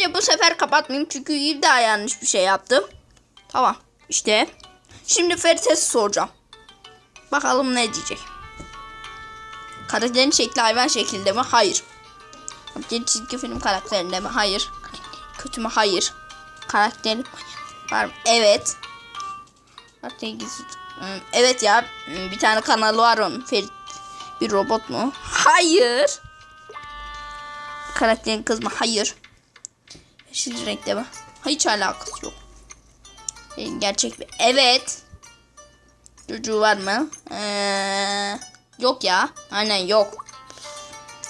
Ya bu sefer kapatmayayım çünkü bir daha yanlış bir şey yaptım. Tamam işte. Şimdi Ferit'e soracağım. Bakalım ne diyecek. Karakterin şekli hayvan şeklinde mi? Hayır. Bir çizgi film karakterinde mi? Hayır. Kötü mü? Hayır. Karakteri var mı? Evet. Hmm, Evet ya. Hmm, Bir tane kanalı var onun. Ferit. Bir robot mu? Hayır. Karakterin kız mı? Hayır. Yeşil renkte mi? Hiç alakası yok. E, Gerçek mi? Evet. Çocuğu var mı? Ee, yok ya. Aynen yok.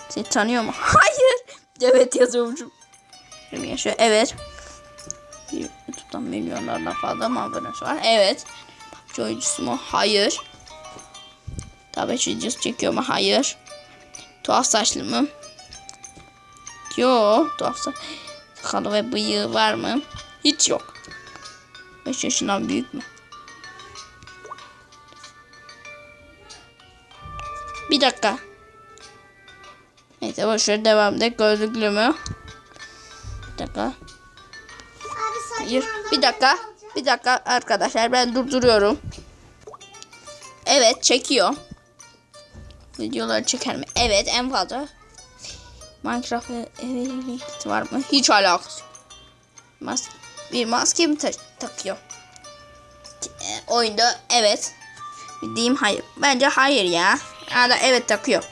Seni tanıyor mu? Hayır. Evet yazıyormuşum. Yaşıyor. Evet. YouTube'dan milyonlardan fazla mı abonesi var? Evet. PUBG mu? Hayır. Tabii videosu çekiyor mu? Hayır. Tuhaf saçlı mı? Yo, tuhaf sa- sakalı ve bıyığı var mı? Hiç yok. 5 yaşından büyük mü? Bir dakika. Neyse boşver devam edelim. Gözlüklü mü? Bir dakika. Hayır. Bir dakika. Bir dakika arkadaşlar ben durduruyorum. Evet çekiyor. Videoları çeker mi? Evet en fazla. Minecraft evlilik var mı? Hiç alakası. Mas bir maske mi ta- takıyor? E, oyunda evet. Diyeyim hayır. Bence hayır ya. Ya da evet takıyor.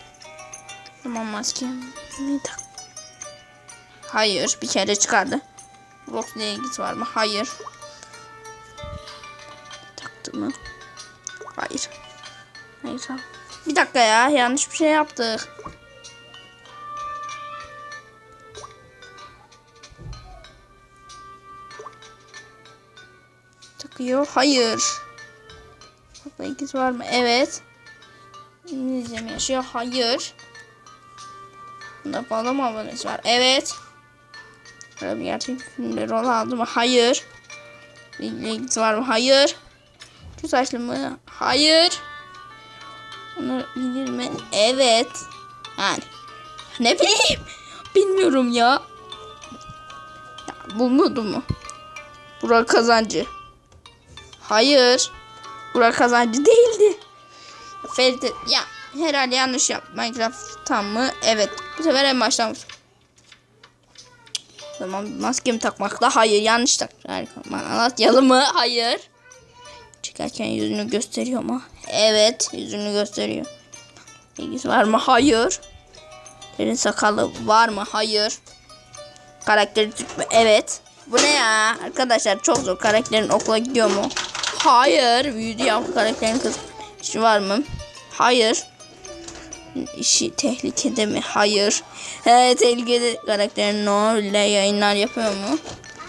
Tamam maske mi tak? Hayır. Bir kere çıkardı. Roblox'la ilgisi var mı? Hayır. Taktı mı? Hayır. Hayır. Bir dakika ya. Yanlış bir şey yaptık. Takıyor. Hayır. Roblox'la ilgisi var mı? Evet. İngilizce mi yaşıyor? Hayır. Bunda fazla mı abonesi var? Evet. Böyle bir gerçek filmde rol aldı mı? Hayır. İlgisi var mı? Hayır. Şu saçlı mı? Hayır. Onu bilir mi? Evet. Yani. Ne bileyim. Bilmiyorum ya. ya bu muydu mu? Burak Kazancı. Hayır. Burak Kazancı değildi. Ferit ya herhalde yanlış yap. Minecraft tam mı? Evet. Bu sefer en vur. Tamam maskemi takmakla hayır yanlış tak. Harika. Malatyalı mı? Hayır. Çıkarken yüzünü gösteriyor mu? Evet yüzünü gösteriyor. İlgisi var mı? Hayır. Derin sakalı var mı? Hayır. Karakteri Türk mü? Evet. Bu ne ya? Arkadaşlar çok zor. Karakterin okula gidiyor mu? Hayır. Büyüdü ya. Karakterin kız işi var mı? Hayır. İşi tehlikede mi? Hayır. He tehlikede karakterin no ile yayınlar yapıyor mu?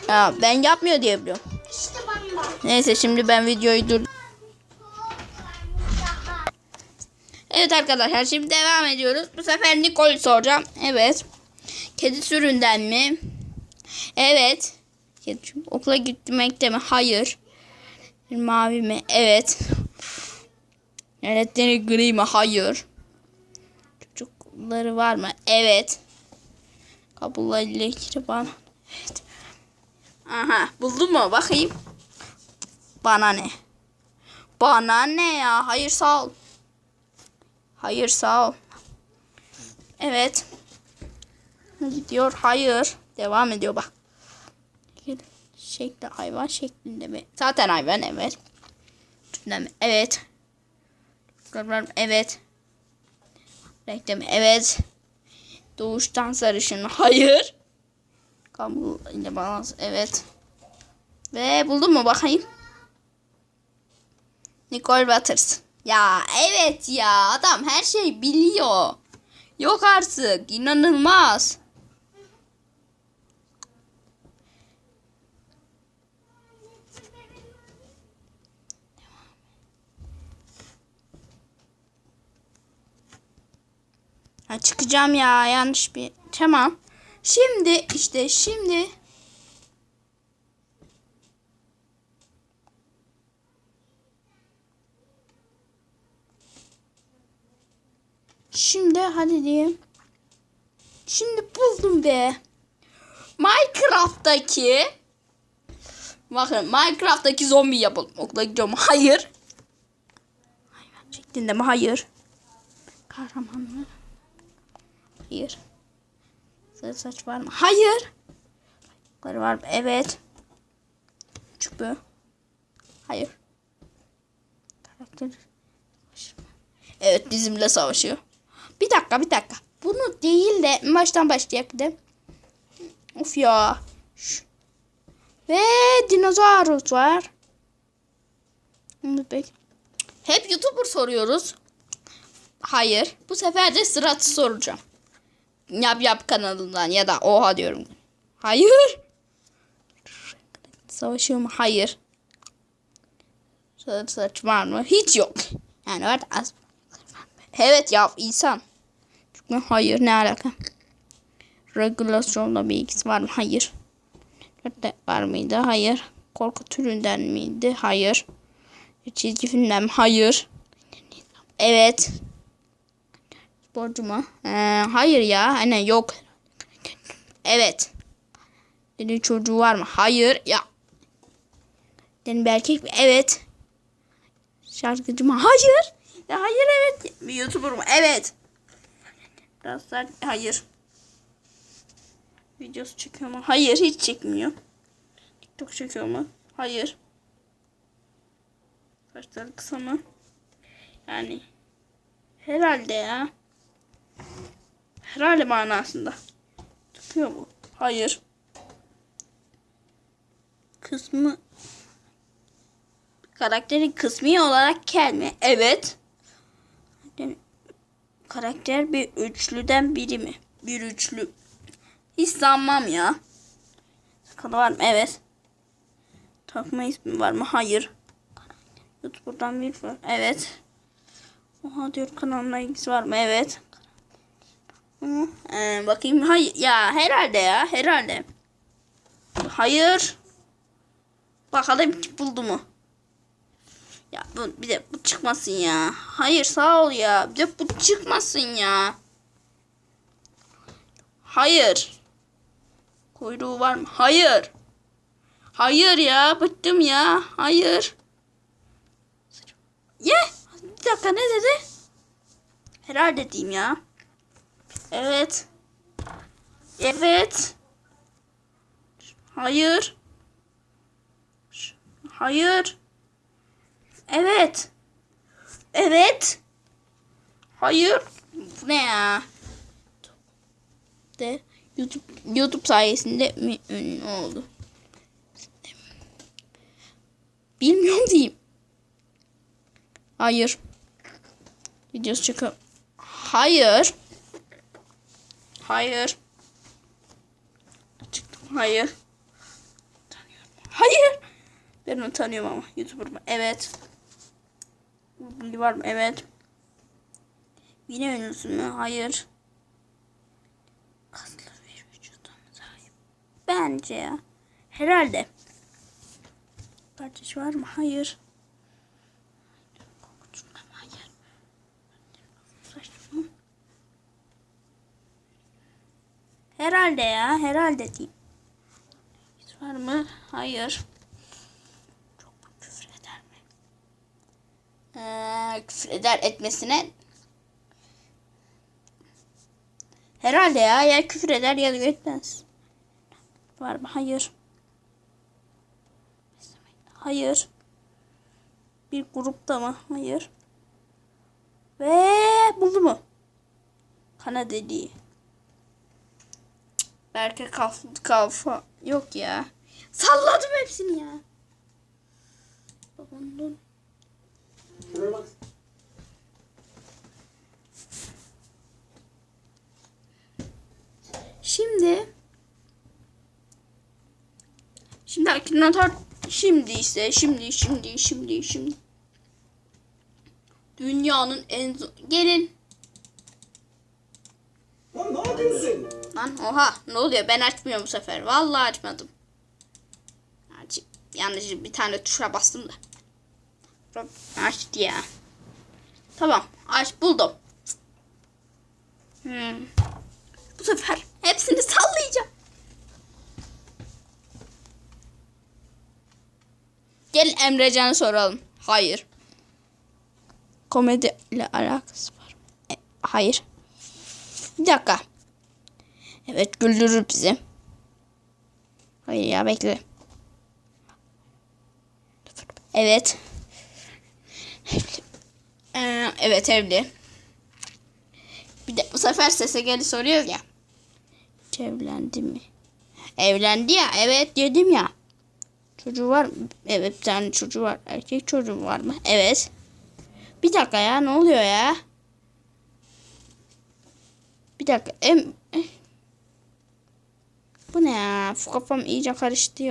Ya ben yapmıyor diye biliyorum. İşte. Neyse şimdi ben videoyu dur. Evet arkadaşlar şimdi devam ediyoruz. Bu sefer Nicole soracağım. Evet. Kedi süründen mi? Evet. Kedi okula gitmekte mi? Hayır. Mavi mi? Evet. Öğretmeni gri mi? Hayır. Çocukları var mı? Evet. Kabullarıyla ilgili bana. Evet. Aha buldun mu? Bakayım. Bana ne? Bana ne ya? Hayır sağ ol. Hayır sağ ol. Evet. Gidiyor. Hayır. Devam ediyor bak. Şekli hayvan şeklinde mi? Zaten hayvan evet. Evet. Evet. Renkte mi? Evet. Doğuştan sarışın. Hayır. Kabul ile balans. Evet. Ve buldun mu bakayım? Nicole Waters. Ya evet ya adam her şeyi biliyor. Yok artık inanılmaz. Ha, çıkacağım ya yanlış bir. Tamam. Şimdi işte şimdi Şimdi hadi diyeyim. Şimdi buldum be. Minecraft Minecraft'taki Bakın Minecraft'taki zombi yapalım. Okula gidiyorum. Hayır. Hayvan şeklinde mi? Hayır. Kahraman mı? Hayır. Sarı saç var mı? Hayır. Ayakları var mı? Evet. Çubuğu. Hayır. Karakter. Evet bizimle savaşıyor. Bir dakika bir dakika. Bunu değil de baştan başlayak bir. Of ya. Şş. Ve dinozaurus var. Hep YouTuber soruyoruz. Hayır. Bu sefer de sıratı soracağım. Yap yap kanalından ya da oha diyorum. Hayır. Savaşıyor mu? Hayır. Sarı saç var mı? Hiç yok. Yani var az. Evet ya insan. Çünkü hayır ne alaka? Regülasyonla bir ilgisi var mı? Hayır. Nerede var mıydı? Hayır. Korku türünden miydi? Hayır. Çizgi filmden mi? Hayır. Evet. Sporcu mu? Ee, hayır ya. Hani yok. Evet. Dedi çocuğu var mı? Hayır. Ya. Dedi bir erkek mi? Evet. Şarkıcı mı? Hayır. Ya hayır evet. Bir YouTuber mu? Evet. Biraz. Hayır. Videosu çekiyor mu? Hayır hiç çekmiyor. TikTok çekiyor mu? Hayır. Saçları kısa mı? Yani herhalde ya. Herhalde manasında. Çıkıyor mu? Hayır. Kısmı karakterin kısmi olarak kel mi? Evet. Karakter bir üçlüden biri mi? Bir üçlü. Hiç sanmam ya. Sakalı var mı? Evet. Takma ismi var mı? Hayır. YouTube'dan bir var. Evet. Oha diyor kanalına ilgisi var mı? Evet. Ee, bakayım. Hayır. Ya herhalde ya. Herhalde. Hayır. Bakalım buldu mu? Ya bu, bir de bu çıkmasın ya. Hayır sağ ol ya. Bir de bu çıkmasın ya. Hayır. Kuyruğu var mı? Hayır. Hayır ya. Bıktım ya. Hayır. Ye. Bir dakika ne dedi? Herhalde diyeyim ya. Evet. Evet. Hayır. Hayır. Evet. Evet. Hayır. Bu ne ya? De YouTube YouTube sayesinde mi ünlü oldu? Bilmiyorum diyeyim. Hayır. Videosu çıkıyor. Hayır. Hayır. Çıktım. Hayır. Tanıyorum. Hayır. Ben onu tanıyorum ama. YouTuber mı? Evet. Bilgi var mı? Evet. Yine ünlüsün mü? Hayır. Bence ya. Herhalde. Parçası var mı? Hayır. Saçma mı? Herhalde ya. Herhalde diyeyim. Var mı? Hayır. Çok küfür eder mi? Ee, küfür eder etmesine Herhalde ya. Ya küfür eder ya da etmez. Var mı? Hayır. Hayır. Bir grupta mı? Hayır. Ve buldu mu? Kana dediği. Belki kaf kafa yok ya. Salladım hepsini ya. Bak. Şimdi Şimdi akinator şimdi ise şimdi şimdi şimdi şimdi Dünyanın en gelin Lan ne yapıyorsun? Lan oha ne oluyor ben açmıyorum bu sefer. Vallahi açmadım. Açıp yanlış bir tane tuşa bastım da. Açtı ya. Tamam aç buldum. Hmm. Bu sefer hepsini sallayacağım. Gel Emrecan'a soralım. Hayır. Komedi ile alakası var mı? E, hayır. Bir dakika. Evet güldürür bizi. Hayır ya bekle. Evet. Ee, evet evli. Bir de bu sefer sese geli soruyor ya. Hiç evlendi mi? Evlendi ya. Evet dedim ya. Çocuğu var mı? Evet bir tane çocuğu var. Erkek çocuğu var mı? Evet. Bir dakika ya ne oluyor ya? Bir dakika. Em... Bu ne ya? Kafam iyice karıştı ya.